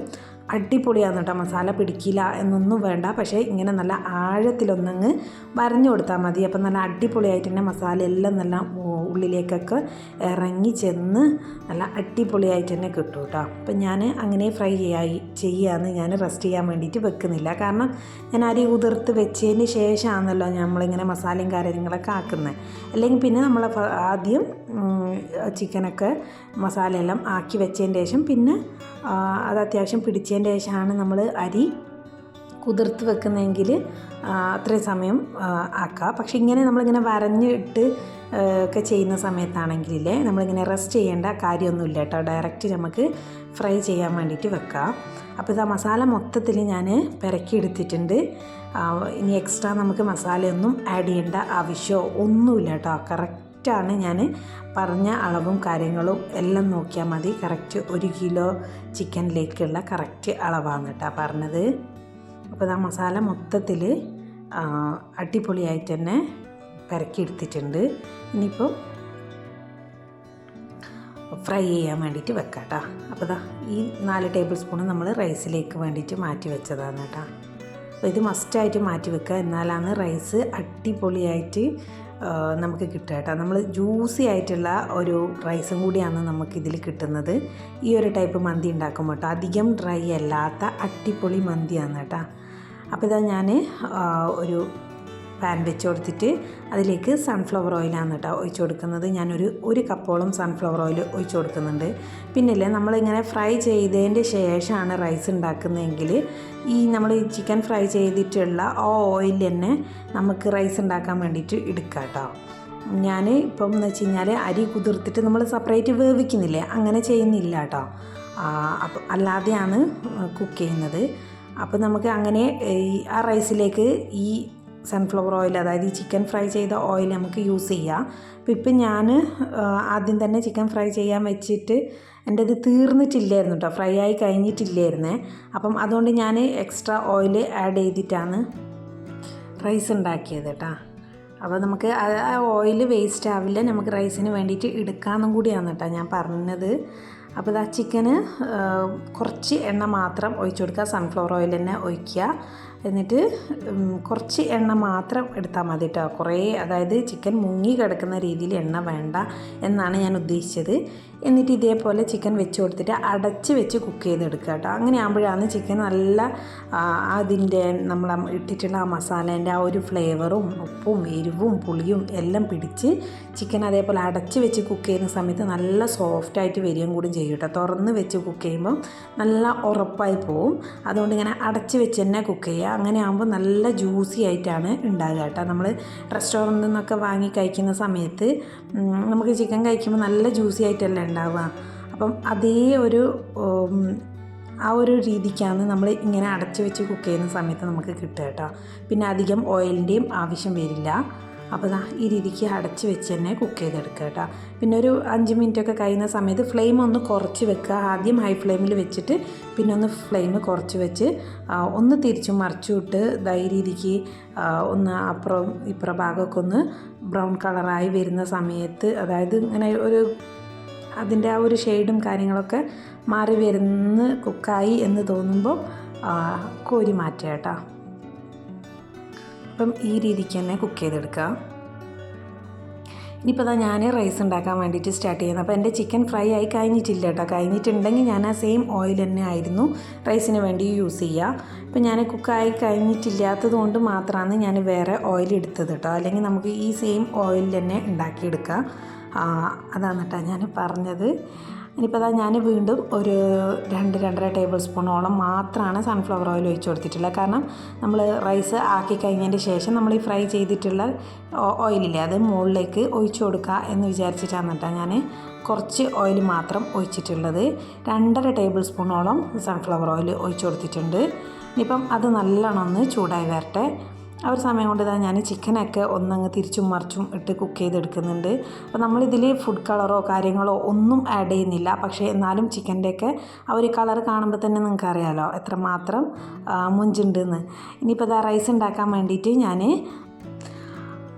അടിപൊളിയാണ് കേട്ടോ. മസാല പിടിക്കില്ല എന്നൊന്നും വേണ്ട. പക്ഷേ ഇങ്ങനെ നല്ല ആഴത്തിലൊന്നങ്ങ് വരഞ്ഞു കൊടുത്താൽ മതി. അപ്പം നല്ല അടിപൊളിയായിട്ട് തന്നെ മസാല എല്ലാം നല്ല ഉള്ളിലേക്കൊക്കെ ഇറങ്ങി ചെന്ന് നല്ല അടിപൊളിയായിട്ട് തന്നെ കിട്ടും കേട്ടോ. അപ്പം ഞാൻ അങ്ങനെ ഫ്രൈ ചെയ്യായി ചെയ്യാമെന്ന് ഞാൻ റെസ്റ്റ് ചെയ്യാൻ വേണ്ടിയിട്ട് വെക്കുന്നില്ല. കാരണം ഞാൻ അരി കുതിർത്ത് വെച്ചതിന് ശേഷമാണല്ലോ നമ്മളിങ്ങനെ മസാലയും കാര്യങ്ങളൊക്കെ ആക്കുന്നത് അല്ലെങ്കിൽ പിന്നെ നമ്മൾ ആദ്യം ചിക്കനൊക്കെ മസാലയെല്ലാം ആക്കി വെച്ചതിന് ശേഷം പിന്നെ അത് അത്യാവശ്യം പിടിച്ചതിന് ശേഷമാണ് നമ്മൾ അരി കുതിർത്ത് വെക്കുന്നതെങ്കിൽ അത്രയും സമയം ആ, ആക്കുക പക്ഷേ ഇങ്ങനെ നമ്മളിങ്ങനെ വരഞ്ഞിട്ട് ആ, ഒക്കെ ചെയ്യുന്ന സമയത്താണെങ്കിലേ നമ്മളിങ്ങനെ റെസ്റ്റ് ചെയ്യേണ്ട കാര്യമൊന്നുമില്ല കേട്ടോ. ഡയറക്റ്റ് നമുക്ക് ഫ്രൈ ചെയ്യാൻ വേണ്ടിയിട്ട് വെക്കാം. അപ്പോൾ ഇതാ മസാല മൊത്തത്തിൽ ഞാൻ പെരക്കിയെടുത്തിട്ടുണ്ട്. ആ, ഇനി എക്സ്ട്രാ നമുക്ക് മസാലയൊന്നും ആഡ് ചെയ്യേണ്ട ആവശ്യമോ ഒന്നുമില്ല കേട്ടോ. കറക്റ്റാണ്. ഞാൻ പറഞ്ഞ അളവും കാര്യങ്ങളും എല്ലാം നോക്കിയാൽ മതി. കറക്റ്റ് ഒരു കിലോ ചിക്കനിലേക്കുള്ള കറക്റ്റ് അളവാണ് കേട്ടോ പറഞ്ഞത്. അപ്പോൾ ആ മസാല മൊത്തത്തിൽ അടിപൊളിയായിട്ട് തന്നെ പെരക്കിയെടുത്തിട്ടുണ്ട്. ഇനിയിപ്പോൾ ഫ്രൈ ചെയ്യാൻ വേണ്ടിയിട്ട് വെക്കാം കേട്ടോ. അപ്പോൾ ദാ ഈ നാല് ടേബിൾ സ്പൂൺ നമ്മൾ റൈസിലേക്ക് വേണ്ടിയിട്ട് മാറ്റി വെച്ചതാണ് കേട്ടോ. അപ്പോൾ ഇത് മസ്റ്റായിട്ട് മാറ്റി വെക്കുക എന്നാലാണ് റൈസ് അടിപൊളിയായിട്ട് നമുക്ക് കിട്ടുക കേട്ടോ നമ്മൾ ജ്യൂസി ആയിട്ടുള്ള ഒരു റൈസും കൂടിയാണ് നമുക്കിതിൽ കിട്ടുന്നത്. ഈ ഒരു ടൈപ്പ് മന്തി ഉണ്ടാക്കുമ്പോൾ കേട്ടോ അധികം ഡ്രൈ അല്ലാത്ത അട്ടിപ്പൊളി മന്തിയാണ് കേട്ടോ. അപ്പോൾ ഇതാ ഞാൻ ഒരു പാൻ വെച്ച് കൊടുത്തിട്ട് അതിലേക്ക് സൺഫ്ലവർ ഓയിലാണ് കേട്ടോ ഒഴിച്ചു കൊടുക്കുന്നത്. ഞാനൊരു ഒരു കപ്പോളം സൺഫ്ലവർ ഓയിൽ ഒഴിച്ചു കൊടുക്കുന്നുണ്ട്. പിന്നല്ലേ നമ്മളിങ്ങനെ ഫ്രൈ ചെയ്തതിന്റെ ശേഷമാണ് റൈസ് ഉണ്ടാക്കുന്നതെങ്കിൽ ഈ നമ്മൾ ചിക്കൻ ഫ്രൈ ചെയ്തിട്ടുള്ള ആ ഓയിൽ തന്നെ നമുക്ക് റൈസ് ഉണ്ടാക്കാൻ വേണ്ടിയിട്ട് എടുക്കാം കേട്ടോ. ഞാൻ ഇപ്പം എന്ന് വെച്ച് കഴിഞ്ഞാൽ അരി കുതിർത്തിട്ട് നമ്മൾ സെപ്പറേറ്റ് വേവിക്കുന്നില്ലേ? അങ്ങനെ ചെയ്യുന്നില്ല കേട്ടോ. അപ്പം അല്ലാതെയാണ് കുക്ക് ചെയ്യുന്നത്. അപ്പോൾ നമുക്ക് അങ്ങനെ ഈ ആ റൈസിലേക്ക് ഈ സൺഫ്ലവർ ഓയിൽ അതായത് ഈ ചിക്കൻ ഫ്രൈ ചെയ്ത ഓയിൽ നമുക്ക് യൂസ് ചെയ്യാം. അപ്പോൾ ഇപ്പം ഞാൻ ആദ്യം തന്നെ ചിക്കൻ ഫ്രൈ ചെയ്യാൻ വെച്ചിട്ട് എന്റെ ഇത് തീർന്നിട്ടില്ലായിരുന്നു കേട്ടോ ഫ്രൈ ആയി കഴിഞ്ഞിട്ടില്ലായിരുന്നേ. അപ്പം അതുകൊണ്ട് ഞാൻ എക്സ്ട്രാ ഓയിൽ ആഡ് ചെയ്തിട്ടാണ് റൈസ് ഉണ്ടാക്കിയത് കേട്ടോ അപ്പോൾ നമുക്ക് ആ ഓയിൽ വേസ്റ്റ് ആവില്ല. നമുക്ക് റൈസിന് വേണ്ടിയിട്ട് എടുക്കാമെന്നും കൂടിയാണ് കേട്ടോ ഞാൻ പറഞ്ഞത്. അപ്പോൾ ആ ചിക്കന് കുറച്ച് എണ്ണ മാത്രം ഒഴിച്ചു കൊടുക്കുക. സൺഫ്ലവർ ഓയിൽ തന്നെ ഒഴിക്കുക. എന്നിട്ട് കുറച്ച് എണ്ണ മാത്രം എടുത്താൽ മതി കേട്ടോ കുറേ അതായത് ചിക്കൻ മുങ്ങി കിടക്കുന്ന രീതിയിൽ എണ്ണ വേണ്ട എന്നാണ് ഞാൻ ഉദ്ദേശിച്ചത്. എന്നിട്ട് ഇതേപോലെ ചിക്കൻ വെച്ച് കൊടുത്തിട്ട് അടച്ച് വെച്ച് കുക്ക് ചെയ്തെടുക്കുക കേട്ടോ അങ്ങനെ ആകുമ്പോഴാണ് ചിക്കൻ നല്ല അതിന്റെ നമ്മൾ ഇട്ടിട്ടുള്ള ആ മസാലേന്റെ ആ ഒരു ഫ്ലേവറും ഉപ്പും എരിവും പുളിയും എല്ലാം പിടിച്ച് ചിക്കൻ അതേപോലെ അടച്ച് വെച്ച് കുക്ക് ചെയ്യുന്ന സമയത്ത് നല്ല സോഫ്റ്റായിട്ട് വരികയും കൂടി ചെയ്യും കേട്ടോ തുറന്ന് വെച്ച് കുക്ക് ചെയ്യുമ്പോൾ നല്ല ഉറപ്പായി പോവും. അതുകൊണ്ട് ഇങ്ങനെ അടച്ച് വെച്ച് തന്നെ കുക്ക് ചെയ്യുക അങ്ങനെ ആകുമ്പോൾ നല്ല ജ്യൂസി ആയിട്ടാണ് ഉണ്ടാകുക കേട്ടോ. നമ്മൾ റെസ്റ്റോറന്റിൽ നിന്നൊക്കെ വാങ്ങി കഴിക്കുന്ന സമയത്ത് നമുക്ക് ചിക്കൻ കഴിക്കുമ്പോൾ നല്ല ജ്യൂസി ആയിട്ടല്ലേ ഉണ്ടാവുക. അപ്പം അതേ ഒരു ആ ഒരു രീതിക്കാണ് നമ്മൾ ഇങ്ങനെ അടച്ചു വെച്ച് കുക്ക് ചെയ്യുന്ന സമയത്ത് നമുക്ക് കിട്ടുക കേട്ടോ. പിന്നെ അധികം ഓയിലിന്റെയും ആവശ്യം വരില്ല. അപ്പോൾ ദാ ഈ രീതിക്ക് അടച്ച് വെച്ച് തന്നെ കുക്ക് ചെയ്തെടുക്കുക കേട്ടോ. പിന്നെ ഒരു അഞ്ച് മിനിറ്റ് ഒക്കെ കഴിയുന്ന സമയത്ത് ഫ്ലെയിം ഒന്ന് കുറച്ച് വെക്കുക. ആദ്യം ഹൈ ഫ്ലെയിമിൽ വെച്ചിട്ട് പിന്നെ ഒന്ന് ഫ്ലെയിം കുറച്ച് വെച്ച് ഒന്ന് തിരിച്ചു മറിച്ചു വിട്ട് ദാ ഈ രീതിക്ക് ഒന്ന് അപ്പുറം ഇപ്പുറം ഭാഗമൊക്കെ ഒന്ന് ബ്രൗൺ കളറായി വരുന്ന സമയത്ത് അതായത് ഇങ്ങനെ ഒരു അതിന്റെ ആ ഒരു ഷെയ്ഡും കാര്യങ്ങളൊക്കെ മാറി വരുന്ന കുക്കായി എന്ന് തോന്നുമ്പോൾ കോരി മാറ്റുക കേട്ടോ. അപ്പം ഈ രീതിക്ക് തന്നെ കുക്ക് ചെയ്തെടുക്കുക ഇനിയിപ്പോൾ അതാ ഞാൻ റൈസ് ഉണ്ടാക്കാൻ വേണ്ടിയിട്ട് സ്റ്റാർട്ട് ചെയ്യുന്നത് അപ്പോൾ എന്റെ ചിക്കൻ ഫ്രൈ ആയി കഴിഞ്ഞിട്ടില്ല കേട്ടോ. കഴിഞ്ഞിട്ടുണ്ടെങ്കിൽ ഞാൻ ആ സെയിം ഓയിൽ തന്നെ ആയിരുന്നു റൈസിന് വേണ്ടി യൂസ് ചെയ്യുക അപ്പോൾ ഞാൻ കുക്കായി കഴിഞ്ഞിട്ടില്ലാത്തത് കൊണ്ട് മാത്രമാണ് ഞാൻ വേറെ ഓയിൽ എടുത്തത് കേട്ടോ. അല്ലെങ്കിൽ നമുക്ക് ഈ സെയിം ഓയിൽ തന്നെ ഉണ്ടാക്കിയെടുക്കാം. ആ, അതാണ് കേട്ടോ ഞാൻ പറഞ്ഞത്. ഇനിയിപ്പോൾ അതാ ഞാൻ വീണ്ടും ഒരു രണ്ട് രണ്ടര ടേബിൾ സ്പൂണോളം മാത്രമാണ് സൺഫ്ലവർ ഓയിൽ ഒഴിച്ച് കൊടുത്തിട്ടുള്ളത്. കാരണം നമ്മൾ റൈസ് ആക്കി കഴിഞ്ഞതിന്റെ ശേഷം നമ്മൾ ഈ ഫ്രൈ ചെയ്തിട്ടുള്ള ഓയിലില്ലേ അത് മുകളിലേക്ക് ഒഴിച്ചു കൊടുക്കുക എന്ന് വിചാരിച്ചിട്ടാണ് കേട്ടോ ഞാൻ കുറച്ച് ഓയിൽ മാത്രം ഒഴിച്ചിട്ടുള്ളത്. രണ്ടര ടേബിൾ സ്പൂണോളം സൺഫ്ലവർ ഓയിൽ ഒഴിച്ചു കൊടുത്തിട്ടുണ്ട്. ഇനിയിപ്പം അത് നല്ലോണം ഒന്ന് ചൂടായി വരട്ടെ. ആ ഒരു സമയം കൊണ്ട് തന്നെ ഞാൻ ചിക്കനൊക്കെ ഒന്നങ്ങ് തിരിച്ചും മറിച്ചും ഇട്ട് കുക്ക് ചെയ്തെടുക്കുന്നുണ്ട്. അപ്പോൾ നമ്മളിതിൽ ഫുഡ് കളറോ കാര്യങ്ങളോ ഒന്നും ആഡ് ചെയ്യുന്നില്ല. പക്ഷേ എന്നാലും ചിക്കന്റെയൊക്കെ ആ ഒരു കളർ കാണുമ്പോൾ തന്നെ നിങ്ങൾക്ക് അറിയാമല്ലോ എത്രമാത്രം മാത്രം മുഞ്ചുണ്ടെന്ന്. ഇനിയിപ്പോൾ ഇതാ റൈസ് ഉണ്ടാക്കാൻ വേണ്ടിയിട്ട് ഞാൻ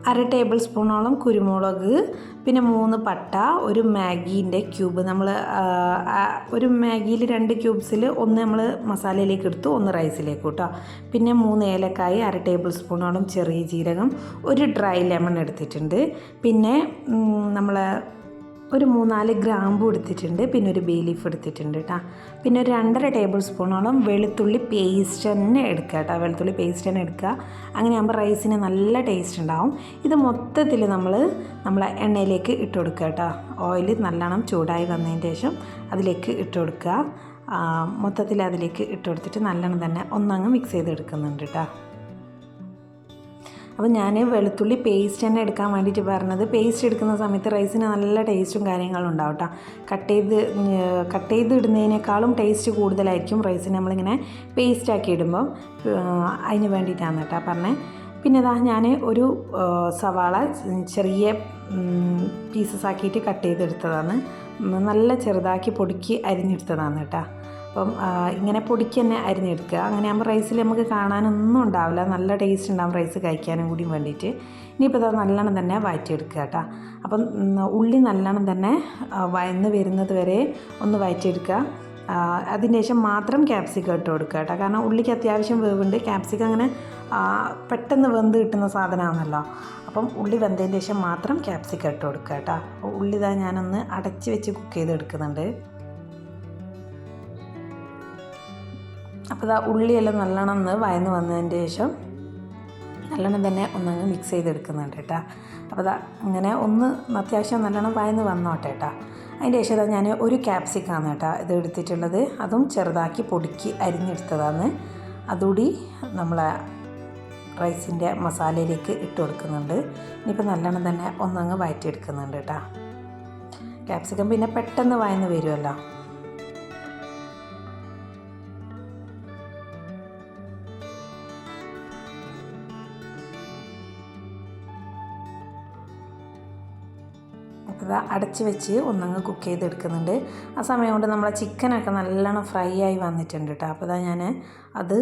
അര ടേബിൾ സ്പൂണോളം കുരുമുളക് പിന്നെ മൂന്ന് പട്ട ഒരു മാഗീന്റെ ക്യൂബ്. നമ്മൾ ഒരു മാഗിയിൽ രണ്ട് ക്യൂബ്സിൽ ഒന്ന് നമ്മൾ മസാലയിലേക്ക് എടുത്തു ഒന്ന് റൈസിലേക്ക് കേട്ടോ പിന്നെ മൂന്ന് ഏലക്കായി അര ടേബിൾ സ്പൂണോളം ചെറിയ ജീരകം ഒരു ഡ്രൈ ലെമൺ എടുത്തിട്ടുണ്ട്. പിന്നെ നമ്മൾ ഒരു മൂന്നാൽ ഗ്രാമ്പു എടുത്തിട്ടുണ്ട് പിന്നെ ഒരു ബേ ലീഫ് എടുത്തിട്ടുണ്ട് കേട്ടോ പിന്നെ ഒരു രണ്ടര ടേബിൾ സ്പൂണോളം വെളുത്തുള്ളി പേസ്റ്റ് തന്നെ എടുക്കുക കേട്ടോ വെളുത്തുള്ളി പേസ്റ്റ് തന്നെ എടുക്കുക. അങ്ങനെ ആകുമ്പോൾ റൈസിന് നല്ല ടേസ്റ്റ് ഉണ്ടാവും. ഇത് മൊത്തത്തിൽ നമ്മൾ നമ്മളെ എണ്ണയിലേക്ക് ഇട്ട് കൊടുക്കുക കേട്ടോ ഓയിൽ നല്ലോണം ചൂടായി വന്നതിന് ശേഷം അതിലേക്ക് ഇട്ട് കൊടുക്കുക. മൊത്തത്തിൽ അതിലേക്ക് ഇട്ട് കൊടുത്തിട്ട് നല്ലോണം തന്നെ ഒന്നങ്ങ് മിക്സ് ചെയ്ത് ചെയ്തെടുക്കുന്നുണ്ട് കേട്ടോ അപ്പോൾ ഞാൻ വെളുത്തുള്ളി പേസ്റ്റ് തന്നെ എടുക്കാൻ വേണ്ടിയിട്ട് പറഞ്ഞത്. പേസ്റ്റ് എടുക്കുന്ന സമയത്ത് റൈസിന് നല്ല ടേസ്റ്റും കാര്യങ്ങളും ഉണ്ടാവും കേട്ടോ കട്ട് ചെയ്ത് കട്ട് ചെയ്ത് ഇടുന്നതിനേക്കാളും ടേസ്റ്റ് കൂടുതലായിരിക്കും റൈസിന് നമ്മളിങ്ങനെ പേസ്റ്റ് ആക്കി ഇടുമ്പോൾ അതിന് വേണ്ടിയിട്ടാണ് കേട്ടോ പറഞ്ഞത് പിന്നെ ഇതാ ഞാൻ ഒരു സവാള ചെറിയ പീസസ് ആക്കിയിട്ട് കട്ട് ചെയ്തെടുത്തതാണ്. നല്ല ചെറുതാക്കി പൊടുക്കി അരിഞ്ഞെടുത്തതാണ് കേട്ടോ അപ്പം ഇങ്ങനെ പൊടിക്ക് തന്നെ അരിഞ്ഞെടുക്കുക അങ്ങനെ ആകുമ്പോൾ റൈസിൽ നമുക്ക് കാണാനൊന്നും ഉണ്ടാവില്ല. നല്ല ടേസ്റ്റ് ഉണ്ടാകും റൈസ് കഴിക്കാനും കൂടി വേണ്ടിയിട്ട് ഇനിയിപ്പോൾ അത് നല്ലോണം തന്നെ വഴറ്റിയെടുക്കുക കേട്ടോ. അപ്പം ഉള്ളി നല്ലോണം തന്നെ വയന്ന് വരുന്നത് വരെ ഒന്ന് വഴറ്റിയെടുക്കുക ആ, അതിന് ശേഷം മാത്രം ക്യാപ്സിക്കം ഇട്ട് കൊടുക്കുക കേട്ടോ. കാരണം ഉള്ളിക്ക് അത്യാവശ്യം വേവുണ്ട്. ക്യാപ്സിക്കം അങ്ങനെ പെട്ടെന്ന് വെന്ത് കിട്ടുന്ന സാധനമാണല്ലോ അപ്പം ഉള്ളി വെന്തതിന് ശേഷം മാത്രം ക്യാപ്സിക്കം ഇട്ട് കൊടുക്കുക കേട്ടോ. അപ്പോൾ ഉള്ളി ഇതാ ഞാനൊന്ന് അടച്ച് വെച്ച് കുക്ക് ചെയ്തെടുക്കുന്നുണ്ട്. അപ്പോൾ ഇതാ ഉള്ളിയെല്ലാം നല്ലോണം ഒന്ന് വയന്ന് വന്നതിന് ശേഷം നല്ലോണം തന്നെ ഒന്നങ്ങ് മിക്സ് ചെയ്തെടുക്കുന്നുണ്ട് കേട്ടോ. അപ്പോൾ ഇതാ ഇങ്ങനെ ഒന്ന് അത്യാവശ്യം നല്ലോണം വയന്ന് വന്നോട്ടെ കേട്ടോ. അതിന്റെ ശേഷം ഇതാ ഞാൻ ഒരു ക്യാപ്സിക്കാണ് കേട്ടോ ഇത് എടുത്തിട്ടുള്ളത്. അതും ചെറുതാക്കി പൊടിക്കി അരിഞ്ഞെടുത്തതാണ് അതുകൂടി നമ്മളെ റൈസിന്റെ മസാലയിലേക്ക് ഇട്ട് കൊടുക്കുന്നുണ്ട്. ഇനിയിപ്പോൾ നല്ലോണം തന്നെ ഒന്നങ്ങ് വയറ്റിയെടുക്കുന്നുണ്ട് കേട്ടോ. ക്യാപ്സിക്കം പിന്നെ പെട്ടെന്ന് വയന്ന് വരുമല്ലോ അടച്ച് വെച്ച് ഒന്നങ്ങ് കുക്ക് ചെയ്തെടുക്കുന്നുണ്ട്. ആ സമയം കൊണ്ട് നമ്മളെ ചിക്കനൊക്കെ നല്ലോണം ഫ്രൈ ആയി വന്നിട്ടുണ്ട് കേട്ടോ അപ്പോൾ അതാ ഞാൻ അത്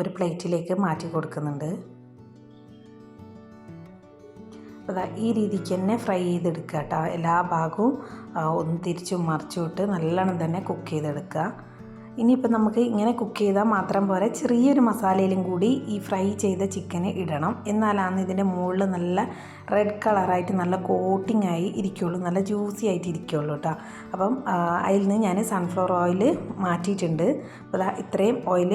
ഒരു പ്ലേറ്റിലേക്ക് മാറ്റി കൊടുക്കുന്നുണ്ട്. അപ്പോൾ ഇതാ ഈ രീതിക്ക് തന്നെ ഫ്രൈ ചെയ്തെടുക്കുക കേട്ടോ എല്ലാ ഭാഗവും ഒന്ന് തിരിച്ചും മറിച്ചും ഇട്ട് നല്ലോണം തന്നെ കുക്ക് ചെയ്തെടുക്കുക. ഇനിയിപ്പോൾ നമുക്ക് ഇങ്ങനെ കുക്ക് ചെയ്താൽ മാത്രം പോലെ ചെറിയൊരു മസാലയിലും കൂടി ഈ ഫ്രൈ ചെയ്ത ചിക്കന് ഇടണം. എന്നാലാണ് ഇതിന്റെ മുകളിൽ നല്ല റെഡ് കളറായിട്ട് നല്ല കോട്ടിംഗ് ആയി ഇരിക്കുള്ളൂ. നല്ല ജ്യൂസി ആയിട്ട് ഇരിക്കുള്ളൂ കേട്ടോ അപ്പം അതിൽ നിന്ന് ഞാൻ സൺഫ്ലവർ ഓയിൽ മാറ്റിയിട്ടുണ്ട്. അപ്പോൾ ഇത്രയും ഓയിൽ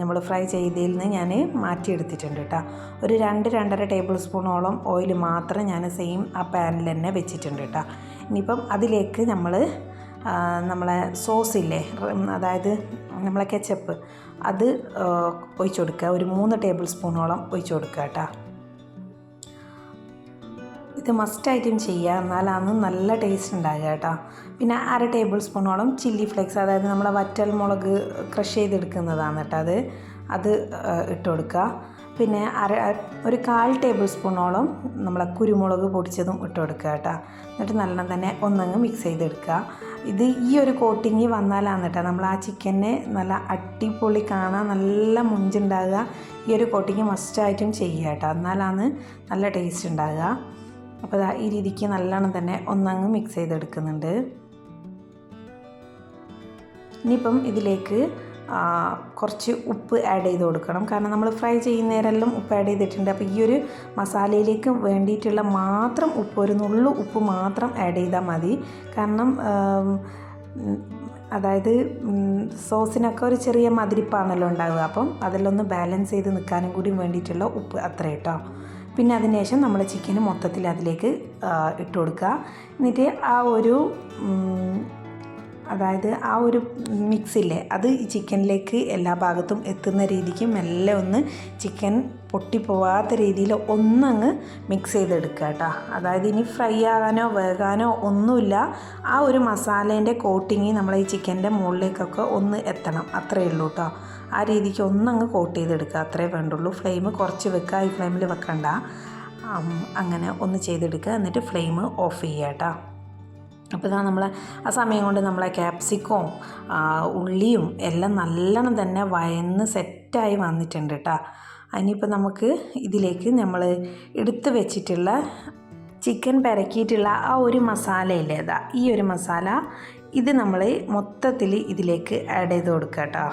നമ്മൾ ഫ്രൈ ചെയ്തതിൽ നിന്ന് ഞാൻ മാറ്റിയെടുത്തിട്ടുണ്ട് കേട്ടോ ഒരു രണ്ട് രണ്ടര ടേബിൾ സ്പൂണോളം ഓയിൽ മാത്രം ഞാൻ സെയിം ആ പാനിൽ തന്നെ വെച്ചിട്ടുണ്ട് കേട്ടോ ഇനിയിപ്പം അതിലേക്ക് നമ്മൾ നമ്മളെ ഇല്ലേ അതായത് നമ്മളെ കെച്ചപ്പ്. അത് ഒഴിച്ചു കൊടുക്കുക. ഒരു മൂന്ന് ടേബിൾ സ്പൂണോളം ഒഴിച്ചു കൊടുക്കുക കേട്ടോ. ഇത് മസ്റ്റായിട്ടും ചെയ്യുക. എന്നാലാണ് നല്ല ടേസ്റ്റ് ഉണ്ടാകുക കേട്ടോ. പിന്നെ അര ടേബിൾ സ്പൂണോളം ചില്ലി ഫ്ലേക്സ് അതായത് നമ്മളെ വറ്റൽ മുളക് ക്രഷ് ചെയ്തെടുക്കുന്നതാണ് കേട്ടോ അത്. അത് ഇട്ട് കൊടുക്കുക. പിന്നെ അര ഒരു കാൽ ടേബിൾ സ്പൂണോളം നമ്മളെ കുരുമുളക് പൊടിച്ചതും ഇട്ട് കൊടുക്കുക കേട്ടോ. എന്നിട്ട് നല്ലോണം തന്നെ ഒന്നങ്ങ് മിക്സ് ചെയ്തെടുക്കുക. ഇത് ഈ ഒരു കോട്ടിങ് വന്നാലാണ് കേട്ടോ നമ്മൾ ആ ചിക്കനെ നല്ല അടിപൊളി കാണാൻ നല്ല മുഞ്ചുണ്ടാകുക. ഈ ഒരു കോട്ടിങ് മസ്റ്റായിട്ടും ചെയ്യുക കേട്ടോ. എന്നാലാണ് നല്ല ടേസ്റ്റ് ഉണ്ടാകുക. അപ്പോൾ ഈ രീതിക്ക് നല്ലോണം തന്നെ ഒന്നങ്ങ് മിക്സ് ചെയ്തെടുക്കുന്നുണ്ട്. ഇനിയിപ്പം ഇതിലേക്ക് കുറച്ച് ഉപ്പ് ആഡ് ചെയ്ത് കൊടുക്കണം. കാരണം നമ്മൾ ഫ്രൈ ചെയ്യുന്നേരെല്ലാം ഉപ്പ് ആഡ് ചെയ്തിട്ടുണ്ട്. അപ്പോൾ ഈ ഒരു മസാലയിലേക്ക് വേണ്ടിയിട്ടുള്ള മാത്രം ഉപ്പ് ഒരു നുള്ളു ഉപ്പ് മാത്രം ആഡ് ചെയ്താൽ മതി. കാരണം അതായത് സോസിനൊക്കെ ഒരു ചെറിയ മതിരിപ്പാണല്ലോ ഉണ്ടാവുക. അപ്പം അതെല്ലാം ഒന്ന് ബാലൻസ് ചെയ്ത് നിൽക്കാനും കൂടി വേണ്ടിയിട്ടുള്ള ഉപ്പ് അത്ര കേട്ടോ. പിന്നെ അതിനുശേഷം നമ്മൾ ചിക്കന് മൊത്തത്തിൽ അതിലേക്ക് ഇട്ട് കൊടുക്കുക. എന്നിട്ട് ആ ഒരു അതായത് ആ ഒരു മിക്സില്ലേ അത് ചിക്കനിലേക്ക് എല്ലാ ഭാഗത്തും എത്തുന്ന രീതിക്ക് മെല്ലെ ഒന്ന് ചിക്കൻ പൊട്ടിപ്പോവാത്ത രീതിയിൽ ഒന്നങ്ങ് മിക്സ് ചെയ്തെടുക്കുക കേട്ടോ. അതായത് ഇനി ഫ്രൈ ആകാനോ വേകാനോ ഒന്നുമില്ല. ആ ഒരു മസാലേന്റെ കോട്ടിങ് നമ്മൾ ഈ ചിക്കന്റെ മുകളിലേക്കൊക്കെ ഒന്ന് എത്തണം. അത്രയേ ഉള്ളൂ കേട്ടോ. ആ രീതിക്ക് ഒന്നങ്ങ് കോട്ട് ചെയ്തെടുക്കുക. അത്രേ വേണ്ടുള്ളൂ. ഫ്ലെയിം കുറച്ച് വെക്കുക. ഈ ഫ്ലെയിമിൽ വെക്കണ്ട. അങ്ങനെ ഒന്ന് ചെയ്തെടുക്കുക. എന്നിട്ട് ഫ്ലെയിം ഓഫ് ചെയ്യുക കേട്ടോ. അപ്പോൾ ഇതാ നമ്മൾ ആ സമയം കൊണ്ട് നമ്മളെ ക്യാപ്സിക്കവും ഉള്ളിയും എല്ലാം നല്ലോണം തന്നെ വയന്ന് സെറ്റായി വന്നിട്ടുണ്ട് കേട്ടോ അതിനിപ്പോൾ നമുക്ക് ഇതിലേക്ക് നമ്മൾ എടുത്ത് വെച്ചിട്ടുള്ള ചിക്കൻ പെരക്കിയിട്ടുള്ള ആ ഒരു മസാലയില്ലേ ഇതാ ഈ ഒരു മസാല ഇത് നമ്മൾ മൊത്തത്തിൽ ഇതിലേക്ക് ആഡ് ചെയ്ത് കൊടുക്കുക കേട്ടോ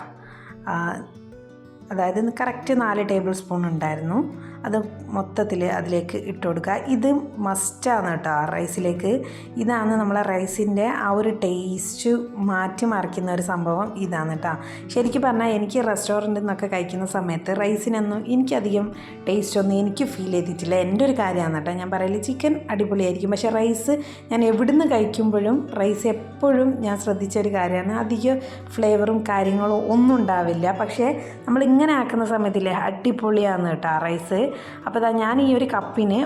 അതായത് കറക്റ്റ് നാല് ടേബിൾ സ്പൂൺ ഉണ്ടായിരുന്നു. അത് മൊത്തത്തിൽ അതിലേക്ക് ഇട്ട് കൊടുക്കുക. ഇത് മസ്റ്റാണ് കേട്ടോ റൈസിലേക്ക് ഇതാണ് നമ്മളെ റൈസിന്റെ ആ ഒരു ടേസ്റ്റ് മാറ്റി മറിക്കുന്ന ഒരു സംഭവം ഇതാണ് കേട്ടോ. ശരിക്കും പറഞ്ഞാൽ എനിക്ക് റെസ്റ്റോറന്റിൽ നിന്നൊക്കെ കഴിക്കുന്ന സമയത്ത് റൈസിനൊന്നും എനിക്കധികം ടേസ്റ്റ് ഒന്നും എനിക്ക് ഫീൽ ചെയ്തിട്ടില്ല. എന്റെ ഒരു കാര്യമാണ് കേട്ടോ. ഞാൻ പറയൽ ചിക്കൻ അടിപൊളിയായിരിക്കും. പക്ഷേ റൈസ് ഞാൻ എവിടുന്ന് കഴിക്കുമ്പോഴും റൈസ് എപ്പോഴും ഞാൻ ശ്രദ്ധിച്ച ഒരു കാര്യമാണ്. അധികം ഫ്ലേവറും കാര്യങ്ങളും ഒന്നും ഉണ്ടാവില്ല. പക്ഷേ നമ്മൾ ഇങ്ങനെ ആക്കുന്ന സമയത്തില്ലേ അടിപൊളിയാണ് കേട്ടോ റൈസ് അപ്പോൾ ഇതാ ഞാൻ ഈ ഒരു കപ്പിന്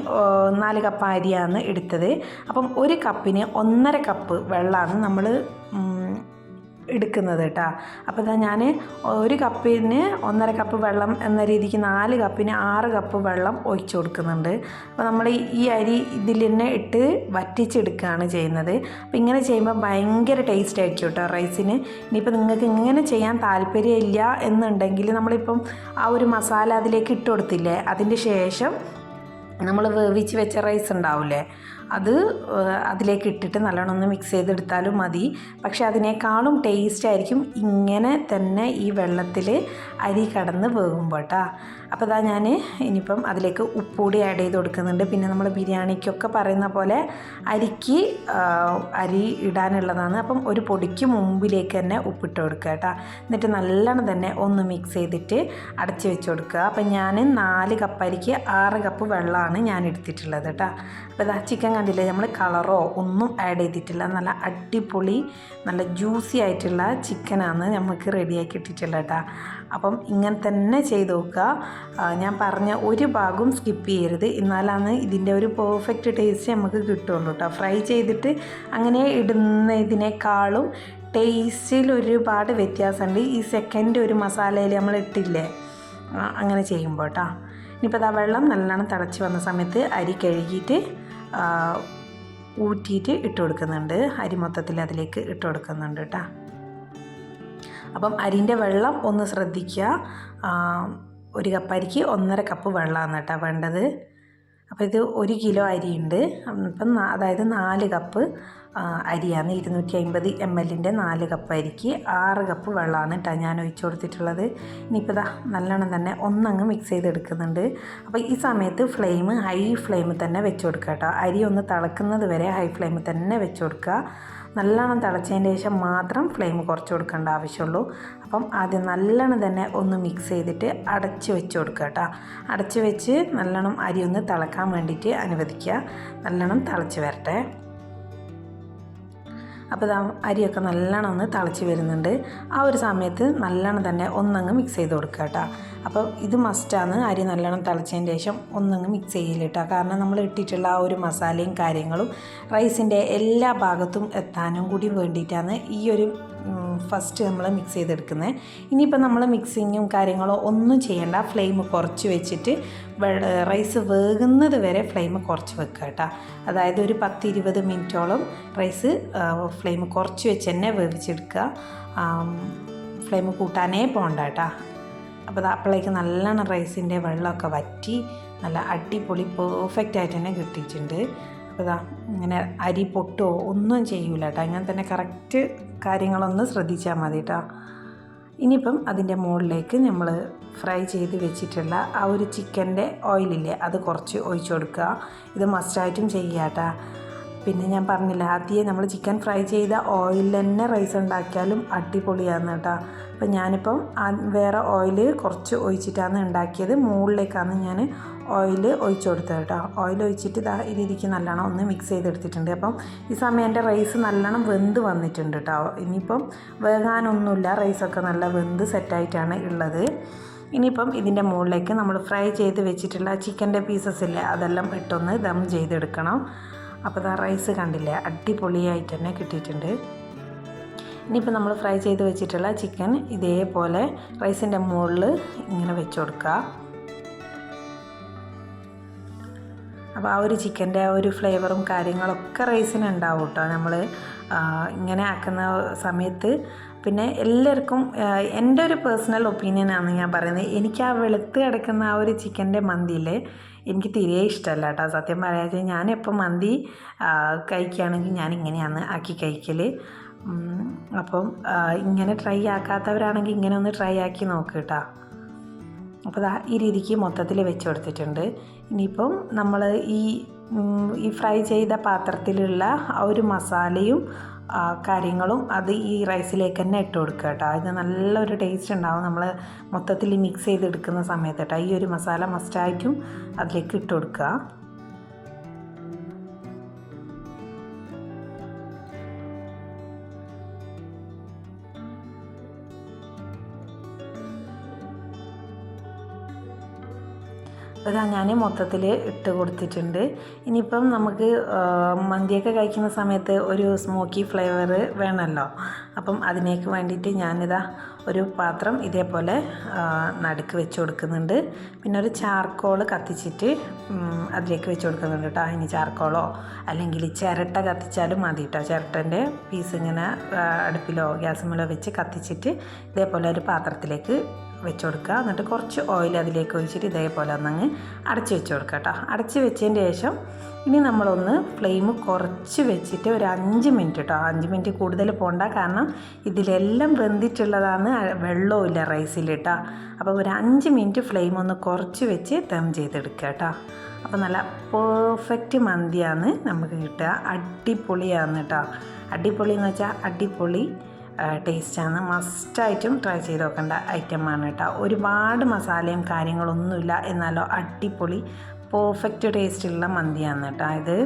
നാല് കപ്പ് അരിയാണ് എടുത്തത്. അപ്പം ഒരു കപ്പിന് ഒന്നര കപ്പ് വെള്ളമാണ് നമ്മൾ എടുക്കുന്നത് കേട്ടോ അപ്പോൾ ഇതാ ഞാൻ ഒരു കപ്പിന് ഒന്നര കപ്പ് വെള്ളം എന്ന രീതിക്ക് നാല് കപ്പിന് ആറ് കപ്പ് വെള്ളം ഒഴിച്ചു കൊടുക്കുന്നുണ്ട്. അപ്പോൾ നമ്മൾ ഈ- അരി ഇതിൽ തന്നെ ഇട്ട് വറ്റിച്ചെടുക്കുകയാണ് ചെയ്യുന്നത്. അപ്പോൾ ഇങ്ങനെ ചെയ്യുമ്പോൾ ഭയങ്കര ടേസ്റ്റ് ആയിരിക്കും കേട്ടോ റൈസിന് ഇനിയിപ്പോൾ നിങ്ങൾക്ക് ഇങ്ങനെ ചെയ്യാൻ താല്പര്യമില്ല എന്നുണ്ടെങ്കിൽ നമ്മളിപ്പം ആ ഒരു മസാല അതിലേക്ക് ഇട്ട് കൊടുത്തില്ലേ അതിന്റെ ശേഷം നമ്മൾ വേവിച്ച് വെച്ച റൈസ് ഉണ്ടാവില്ലേ അത് അതിലേക്ക് ഇട്ടിട്ട് നല്ലോണം ഒന്ന് മിക്സ് ചെയ്തെടുത്താലും മതി. പക്ഷെ അതിനേക്കാളും ടേസ്റ്റ് ആയിരിക്കും ഇങ്ങനെ തന്നെ ഈ വെള്ളത്തിൽ അരി കടന്ന് വേകുമ്പോൾ കേട്ടോ അപ്പോൾ അതാ ഞാൻ ഇനിയിപ്പം അതിലേക്ക് ഉപ്പുകൂടി ആഡ് ചെയ്ത് കൊടുക്കുന്നുണ്ട്. പിന്നെ നമ്മൾ ബിരിയാണിക്കൊക്കെ പറയുന്ന പോലെ അരിക്ക് അരി ഇടാനുള്ളതാണ്. അപ്പം ഒരു പൊടിക്ക് മുമ്പിലേക്ക് തന്നെ ഉപ്പിട്ട് കൊടുക്കുക കേട്ടോ. എന്നിട്ട് നല്ലോണം തന്നെ ഒന്ന് മിക്സ് ചെയ്തിട്ട് അടച്ച് വെച്ച് കൊടുക്കുക. അപ്പം ഞാൻ നാല് കപ്പ് അരിക്ക് ആറ് കപ്പ് വെള്ളമാണ് ഞാൻ എടുത്തിട്ടുള്ളത് കേട്ടോ. അപ്പോൾ ഇതാ ചിക്കൻ കണ്ടില്ലേ? നമ്മൾ കളറോ ഒന്നും ആഡ് ചെയ്തിട്ടില്ല. നല്ല അടിപൊളി നല്ല ജ്യൂസി ആയിട്ടുള്ള ചിക്കനാണ് നമുക്ക് റെഡിയാക്കി ഇട്ടിട്ടുള്ളത് കേട്ടോ. അപ്പം ഇങ്ങനെ തന്നെ ചെയ്ത് നോക്കുക. ഞാൻ പറഞ്ഞ ഒരു ഭാഗവും സ്കിപ്പ് ചെയ്യരുത്. എന്നാലാണ് ഇതിന്റെ ഒരു പെർഫെക്റ്റ് ടേസ്റ്റ് നമുക്ക് കിട്ടുള്ളൂ കേട്ടോ ഫ്രൈ ചെയ്തിട്ട് അങ്ങനെ ഇടുന്നതിനേക്കാളും ടേസ്റ്റിൽ ഒരുപാട് വ്യത്യാസമുണ്ട് ഈ സെക്കൻഡ് ഒരു മസാലയിൽ നമ്മൾ ഇട്ടില്ലേ അങ്ങനെ ചെയ്യുമ്പോൾ കേട്ടോ ഇനിയിപ്പോൾ ആ വെള്ളം നല്ലോണം തിളച്ച് വന്ന സമയത്ത് അരി കഴുകിയിട്ട് ഊറ്റിയിട്ട് ഇട്ട് കൊടുക്കുന്നുണ്ട്. അരി മൊത്തത്തിൽ അതിലേക്ക് ഇട്ട് കൊടുക്കുന്നുണ്ട് കേട്ടോ അപ്പം അരിന്റെ വെള്ളം ഒന്ന് ശ്രദ്ധിക്കുക. ഒരു കപ്പ് അരിക്ക് ഒന്നര കപ്പ് വെള്ളമാണ് കേട്ടോ വേണ്ടത്. അപ്പോൾ ഇത് ഒരു കിലോ അരിയുണ്ട്. അപ്പം അതായത് നാല് കപ്പ് അരിയാണ്. ഇരുന്നൂറ്റി അമ്പത് എം എല്ലിന്റെ നാല് കപ്പ് അരിക്ക് ആറ് കപ്പ് വെള്ളമാണ് കേട്ടോ ഞാൻ ഒഴിച്ചു കൊടുത്തിട്ടുള്ളത്. ഇനിയിപ്പോൾ ഇതാ നല്ലോണം തന്നെ ഒന്നങ്ങ് മിക്സ് ചെയ്തെടുക്കുന്നുണ്ട്. അപ്പോൾ ഈ സമയത്ത് ഫ്ലെയിം ഹൈ ഫ്ലെയിമിൽ തന്നെ വെച്ച് കൊടുക്കുക കേട്ടോ. അരി ഒന്ന് തിളക്കുന്നത് വരെ ഹൈ ഫ്ലെയിമിൽ തന്നെ വെച്ച് കൊടുക്കുക. നല്ലോണം തിളച്ചതിന് ശേഷം മാത്രം ഫ്ലെയിം കുറച്ച് കൊടുക്കേണ്ട ആവശ്യമുള്ളൂ. അപ്പം ആദ്യം നല്ലോണം തന്നെ ഒന്ന് മിക്സ് ചെയ്തിട്ട് അടച്ച് വെച്ച് കൊടുക്കുക കേട്ടോ. അടച്ച് വെച്ച് നല്ലോണം അരി ഒന്ന് തിളക്കാൻ വേണ്ടിയിട്ട് അനുവദിക്കുക. നല്ലോണം തിളച്ച് വരട്ടെ. അപ്പോൾ അരിയൊക്കെ നല്ലോണം ഒന്ന് തിളച്ച് വരുന്നുണ്ട്. ആ ഒരു സമയത്ത് നല്ലോണം തന്നെ ഒന്നങ്ങ് മിക്സ് ചെയ്ത് കൊടുക്കുക കേട്ടോ. അപ്പോൾ ഇത് മസ്റ്റാണ് അരി നല്ലോണം തിളച്ചതിന് ശേഷം ഒന്നങ്ങ് മിക്സ് ചെയ്യില്ല കേട്ടോ. കാരണം നമ്മൾ ഇട്ടിട്ടുള്ള ആ ഒരു മസാലയും കാര്യങ്ങളും റൈസിന്റെ എല്ലാ ഭാഗത്തും എത്താനും കൂടി വേണ്ടിയിട്ടാണ് ഈ ഒരു ഫസ്റ്റ് നമ്മൾ മിക്സ് ചെയ്തെടുക്കുന്നത് ഇനിയിപ്പോൾ നമ്മൾ മിക്സിങ്ങും കാര്യങ്ങളോ ഒന്നും ചെയ്യേണ്ട. ഫ്ലെയിം കുറച്ച് വെച്ചിട്ട് റൈസ് വേകുന്നത് വരെ ഫ്ലെയിം കുറച്ച് വെക്കുക കേട്ടോ അതായത് ഒരു പത്ത് ഇരുപത് മിനിറ്റോളം റൈസ് ഫ്ലെയിം കുറച്ച് വെച്ച് തന്നെ വേവിച്ചെടുക്കുക. ഫ്ലെയിം കൂട്ടാനേ പോകണ്ട കേട്ടോ അപ്പോൾ അപ്പോഴേക്ക് നല്ലോണം റൈസിന്റെ വെള്ളമൊക്കെ വറ്റി നല്ല അടിപൊളി പെർഫെക്റ്റ് ആയിട്ട് തന്നെ കിട്ടിയിട്ടുണ്ട്. അപ്പോൾ ഇതാ ഇങ്ങനെ അരി പൊട്ടോ ഒന്നും ചെയ്യൂല കേട്ടോ. അങ്ങനെ തന്നെ കറക്റ്റ് കാര്യങ്ങളൊന്ന് ശ്രദ്ധിച്ചാൽ മതി കേട്ടോ. ഇനിയിപ്പം അതിന്റെ മുകളിലേക്ക് നമ്മൾ ഫ്രൈ ചെയ്ത് വെച്ചിട്ടുള്ള ആ ഒരു ചിക്കന്റെ ഓയിലില്ലേ അത് കുറച്ച് ഒഴിച്ചു കൊടുക്കുക. ഇത് മസ്റ്റായിട്ടും ചെയ്യാം കേട്ടോ. പിന്നെ ഞാൻ പറഞ്ഞില്ല ആദ്യം നമ്മൾ ചിക്കൻ ഫ്രൈ ചെയ്ത ഓയിൽ തന്നെ റൈസ് ഉണ്ടാക്കിയാലും അടിപൊളിയാണ് കേട്ടോ. അപ്പം ഞാനിപ്പം വേറെ ഓയിൽ കുറച്ച് ഒഴിച്ചിട്ടാണ് ഉണ്ടാക്കിയത്. മുകളിലേക്കാണ് ഞാൻ ഓയിൽ ഒഴിച്ചു കൊടുത്തത് കേട്ടോ. ഓയിൽ ഒഴിച്ചിട്ട് ഇതാ ഈ രീതിക്ക് നല്ലോണം ഒന്ന് മിക്സ് ചെയ്തെടുത്തിട്ടുണ്ട്. അപ്പം ഈ സമയം എന്റെ റൈസ് നല്ലോണം വെന്ത് വന്നിട്ടുണ്ട് കേട്ടോ. ഇനിയിപ്പം വേകാനൊന്നുമില്ല. റൈസൊക്കെ നല്ല വെന്ത് സെറ്റായിട്ടാണ് ഉള്ളത്. ഇനിയിപ്പം ഇതിന്റെ മുകളിലേക്ക് നമ്മൾ ഫ്രൈ ചെയ്ത് വെച്ചിട്ടുള്ള ചിക്കന്റെ പീസസ് ഇല്ലേ അതെല്ലാം ഇട്ടൊന്ന് ദം ചെയ്തെടുക്കണം. അപ്പോൾ ആ റൈസ് കണ്ടില്ലേ? അടിപൊളിയായിട്ട് തന്നെ കിട്ടിയിട്ടുണ്ട്. ഇനിയിപ്പോൾ നമ്മൾ ഫ്രൈ ചെയ്ത് വെച്ചിട്ടുള്ള ചിക്കൻ ഇതേപോലെ റൈസിന്റെ മുകളിൽ ഇങ്ങനെ വെച്ച് കൊടുക്കുക അപ്പോൾ ആ ഒരു ചിക്കന്റെ ആ ഒരു ഫ്ലേവറും കാര്യങ്ങളൊക്കെ റൈസിന് ഉണ്ടാവും കേട്ടോ. നമ്മൾ ഇങ്ങനെ ആക്കുന്ന സമയത്ത് പിന്നെ എല്ലാവർക്കും എന്റെ ഒരു പേഴ്സണൽ ഒപ്പീനിയനാണ് ഞാൻ പറയുന്നത്. എനിക്ക് ആ വെളുത്ത് കിടക്കുന്ന ആ ഒരു ചിക്കന്റെ മന്തിയിൽ എനിക്ക് തീരെ ഇഷ്ടമല്ല കേട്ടോ. സത്യം പറയാതെ ഞാനിപ്പോൾ മന്തി കഴിക്കുകയാണെങ്കിൽ ഞാൻ ഇങ്ങനെയാണ് ആക്കി കഴിക്കൽ അപ്പം ഇങ്ങനെ ട്രൈ ആക്കാത്തവരാണെങ്കിൽ ഇങ്ങനെ ഒന്ന് ട്രൈ ആക്കി നോക്ക് കേട്ടോ. അപ്പോൾ ഈ രീതിക്ക് മൊത്തത്തിൽ വെച്ച് കൊടുത്തിട്ടുണ്ട്. ഇനിയിപ്പം നമ്മൾ ഈ ഈ ഫ്രൈ ചെയ്ത പാത്രത്തിലുള്ള ആ ഒരു മസാലയും കാര്യങ്ങളും അത് ഈ റൈസിലേക്ക് തന്നെ ഇട്ട് കൊടുക്കുക കേട്ടോ. ഇത് നല്ലൊരു ടേസ്റ്റ് ഉണ്ടാവും. നമ്മൾ മൊത്തത്തിൽ മിക്സ് ചെയ്തെടുക്കുന്ന സമയത്ത് കേട്ടോ. ഈ ഒരു മസാല മസ്റ്റായിട്ടും അതിലേക്ക് ഇട്ട് കൊടുക്കുക. ഇതാ ഞാൻ മൊത്തത്തിൽ ഇട്ട് കൊടുത്തിട്ടുണ്ട്. ഇനിയിപ്പം നമുക്ക് മന്തിയൊക്കെ കഴിക്കുന്ന സമയത്ത് ഒരു സ്മോക്കി ഫ്ലേവർ വേണമല്ലോ അപ്പം അതിനേക്ക് വേണ്ടിയിട്ട് ഞാനിതാ ഒരു പാത്രം ഇതേപോലെ നടുക്ക് വെച്ച് കൊടുക്കുന്നുണ്ട്. പിന്നെ ഒരു ചാർക്കോൾ കത്തിച്ചിട്ട് അതിലേക്ക് വെച്ച് കൊടുക്കുന്നുണ്ട് കേട്ടോ. ഇനി ചാർക്കോളോ അല്ലെങ്കിൽ ചിരട്ട കത്തിച്ചാലും മതി കേട്ടോ. ചിരട്ടന്റെ പീസ് ഇങ്ങനെ അടുപ്പിലോ ഗ്യാസ് മേലോ വെച്ച് കത്തിച്ചിട്ട് ഇതേപോലെ ഒരു പാത്രത്തിലേക്ക് വെച്ച് കൊടുക്കുക എന്നിട്ട് കുറച്ച് ഓയിൽ അതിലേക്ക് ഒഴിച്ചിട്ട് ഇതേപോലെ ഒന്നങ്ങ് അടച്ച് വെച്ച് കൊടുക്കുക കേട്ടോ. അടച്ച് വെച്ചതിന് ശേഷം ഇനി നമ്മളൊന്ന് ഫ്ലെയിം കുറച്ച് വെച്ചിട്ട് ഒരു അഞ്ച് മിനിറ്റ് കേട്ടോ. അഞ്ച് മിനിറ്റ് കൂടുതൽ പോകണ്ട കാരണം ഇതിലെല്ലാം വെന്തിട്ടുള്ളതാണ് വെള്ളമില്ല റൈസിൽ കേട്ടോ. അപ്പോൾ ഒരു അഞ്ച് മിനിറ്റ് ഫ്ലെയിം ഒന്ന് കുറച്ച് വെച്ച് ദം ചെയ്തെടുക്കുക കേട്ടോ. അപ്പോൾ നല്ല പെർഫെക്റ്റ് മന്തിയാണ് നമുക്ക് കിട്ടുക. അടിപൊളിയാണ് കേട്ടോ. അടിപൊളി എന്ന് വെച്ചാൽ അടിപൊളി. ടേസ്റ്റാണ് മസ്റ്റായിട്ടും ട്രൈ ചെയ്ത് നോക്കേണ്ട ആണ് കേട്ടോ. ഒരുപാട് മസാലയും കാര്യങ്ങളൊന്നുമില്ല. എന്നാലോ അടിപൊളി പെർഫെക്റ്റ് ടേസ്റ്റുള്ള മന്തിയാണ് കേട്ടോ ഇത്.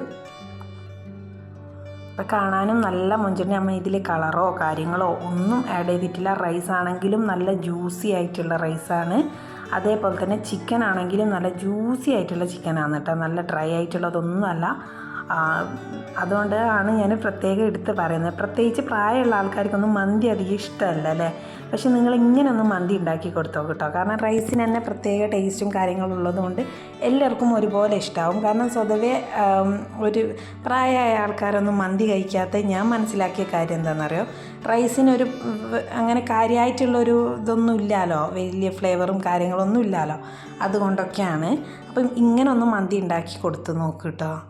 അപ്പോൾ കാണാനും നല്ല മുഞ്ചിന്റെ നമ്മൾ ഇതിൽ കളറോ കാര്യങ്ങളോ ഒന്നും ആഡ് ചെയ്തിട്ടില്ല. റൈസ് ആണെങ്കിലും നല്ല ജ്യൂസി ആയിട്ടുള്ള റൈസാണ് അതേപോലെ തന്നെ ചിക്കൻ ആണെങ്കിലും നല്ല ജ്യൂസി ആയിട്ടുള്ള ചിക്കനാണ് കേട്ടോ. നല്ല ഡ്രൈ ആയിട്ടുള്ളതൊന്നുമല്ല. ആ, ആണ് ഞാൻ പ്രത്യേകം എടുത്ത് പറയുന്നത്. പ്രത്യേകിച്ച് പ്രായമുള്ള ആൾക്കാർക്കൊന്നും മന്തി അധികം ഇഷ്ടമല്ല അല്ലേ? പക്ഷെ നിങ്ങൾ ഇങ്ങനെയൊന്നും മന്തി ഉണ്ടാക്കി കൊടുത്തോ കേട്ടോ. കാരണം റൈസിന് തന്നെ പ്രത്യേക ടേസ്റ്റും കാര്യങ്ങളും ഉള്ളതുകൊണ്ട് എല്ലാവർക്കും ഒരുപോലെ ഇഷ്ടമാവും കാരണം സ്വതവേ ഒരു പ്രായമായ ആൾക്കാരൊന്നും മന്തി കഴിക്കാത്ത ഞാൻ മനസ്സിലാക്കിയ കാര്യം എന്താണെന്നറിയോ? റൈസിനൊരു അങ്ങനെ കാര്യമായിട്ടുള്ളൊരു ഇതൊന്നും ഇല്ലല്ലോ വലിയ ഫ്ലേവറും കാര്യങ്ങളൊന്നും ഇല്ലല്ലോ അതുകൊണ്ടൊക്കെയാണ്. അപ്പം ഇങ്ങനെ ഒന്ന് മന്തി ഉണ്ടാക്കി കൊടുത്ത് നോക്ക് കേട്ടോ.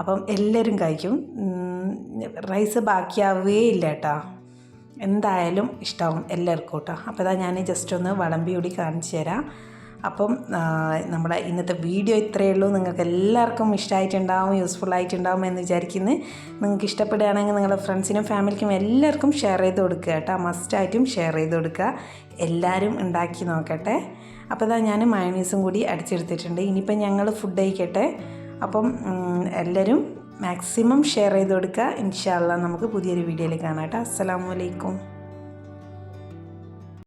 അപ്പം എല്ലാവരും കഴിക്കും. റൈസ് ബാക്കിയാവുകയേ ഇല്ല കേട്ടോ. എന്തായാലും ഇഷ്ടമാവും എല്ലാവർക്കും കേട്ടോ. അപ്പോൾ ഇതാ ഞാൻ ജസ്റ്റ് ഒന്ന് വളമ്പി കൂടി കാണിച്ചു തരാം. അപ്പം നമ്മുടെ ഇന്നത്തെ വീഡിയോ ഇത്രയേ ഉള്ളൂ. നിങ്ങൾക്ക് എല്ലാവർക്കും ഇഷ്ടമായിട്ടുണ്ടാവും യൂസ്ഫുൾ ആയിട്ടുണ്ടാവും എന്ന് വിചാരിക്കുന്നു. നിങ്ങൾക്ക് ഇഷ്ടപ്പെടുകയാണെങ്കിൽ നിങ്ങളുടെ ഫ്രണ്ട്സിനും ഫാമിലിക്കും എല്ലാവർക്കും ഷെയർ ചെയ്ത് കൊടുക്കുക കേട്ടോ. മസ്റ്റായിട്ടും ഷെയർ ചെയ്ത് കൊടുക്കുക. എല്ലാവരും ഉണ്ടാക്കി നോക്കട്ടെ. അപ്പോൾ ഇതാ ഞാൻ മയണീസും കൂടി അടിച്ചെടുത്തിട്ടുണ്ട്. ഇനിയിപ്പം ഞങ്ങൾ ഫുഡ് കഴിക്കട്ടെ. അപ്പം എല്ലാവരും മാക്സിമം ഷെയർ ചെയ്ത് കൊടുക്കുക. ഇൻഷാല്ല നമുക്ക് പുതിയൊരു വീഡിയോയിൽ കാണാം കേട്ടോ. അസ്സലാമു അലൈക്കും.